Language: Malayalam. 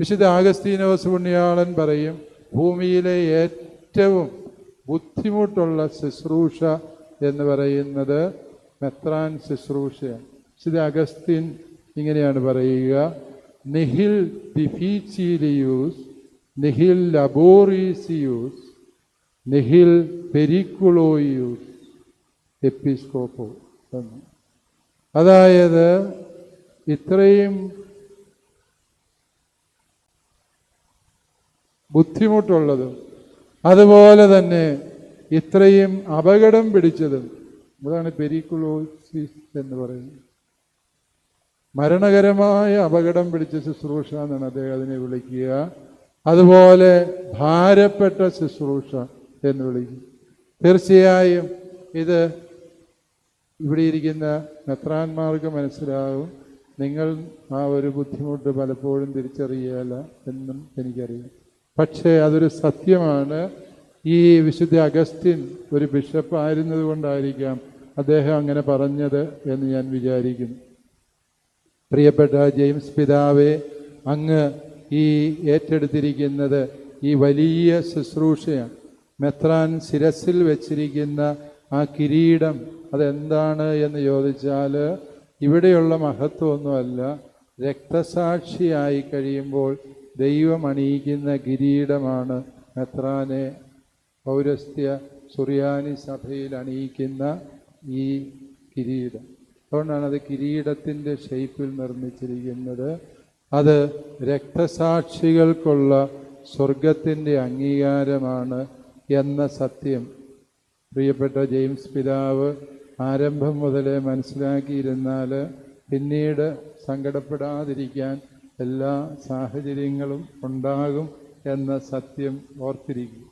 വിശുദ്ധ ആഗസ്തീനോസ് പുണ്യാളൻ പറയും ഭൂമിയിലെ ഏറ്റവും ബുദ്ധിമുട്ടുള്ള ശുശ്രൂഷ എന്ന് പറയുന്നത് മെത്രാൻ ശുശ്രൂഷയാണ്. വിശുദ്ധ അഗസ്തീൻ ഇങ്ങനെയാണ് പറയുക നിഹിൽ ഡിഫീച്ചിലിയൂസ് നിഹിൽ ലബോറീസിയൂസ് നിഹിൽ പെരിക്കുളോയൂസ് എപ്പിസ്കോപ്പോ. അതായത് ഇത്രയും ബുദ്ധിമുട്ടുള്ളതും അതുപോലെ തന്നെ ഇത്രയും അപകടം പിടിച്ചതും. അതാണ് പെരിക്കുളോസിസ് എന്ന് പറയുന്നത്. മരണകരമായ അപകടം പിടിച്ച ശുശ്രൂഷ എന്നാണ് അദ്ദേഹം അതിനെ വിളിക്കുക. അതുപോലെ ഭാരപ്പെട്ട ശുശ്രൂഷ എന്ന് വിളിക്കും. തീർച്ചയായും ഇത് ഇവിടെ ഇരിക്കുന്ന മെത്രാന്മാർക്ക് മനസ്സിലാകും നിങ്ങൾ ആ ഒരു ബുദ്ധിമുട്ട് പലപ്പോഴും തിരിച്ചറിയല എന്നും എനിക്കറിയാം. പക്ഷേ അതൊരു സത്യമാണ്. ഈ വിശുദ്ധ അഗസ്റ്റിൻ ഒരു ബിഷപ്പ് ആയിരുന്നത് കൊണ്ടായിരിക്കാം അദ്ദേഹം അങ്ങനെ പറഞ്ഞത് എന്ന് ഞാൻ വിചാരിക്കുന്നു. പ്രിയപ്പെട്ട ജെയിംസ് പിതാവെ അങ്ങ് ഈ ഏറ്റെടുത്തിരിക്കുന്നത് ഈ വലിയ ശുശ്രൂഷയാണ്. മെത്രാൻ ശിരസിൽ വെച്ചിരിക്കുന്ന ആ കിരീടം അതെന്താണ് എന്ന് ചോദിച്ചാൽ ഇവിടെയുള്ള മഹത്വമൊന്നുമല്ല. രക്തസാക്ഷിയായി കഴിയുമ്പോൾ ദൈവം അണിയിക്കുന്ന കിരീടമാണ് മെത്രാനെ പൗരസ്ത്യ സുറിയാനി സഭയിൽ അണിയിക്കുന്ന ഈ കിരീടം. അതുകൊണ്ടാണ് അത് കിരീടത്തിന്റെ ഷേപ്പിൽ നിർമ്മിച്ചിരിക്കുന്നത്. അത് രക്തസാക്ഷികൾക്കുള്ള സ്വർഗത്തിന്റെ അംഗീകാരമാണ് എന്ന സത്യം. പ്രിയപ്പെട്ട ജെയിംസ് പിതാവ് ആരംഭം മുതലേ മനസ്സിലാക്കിയിരുന്നാൽ പിന്നീട് സങ്കടപ്പെടാതിരിക്കാൻ എല്ലാ സാഹചര്യങ്ങളും ഉണ്ടാകും എന്ന സത്യം ഓർത്തിരിക്കും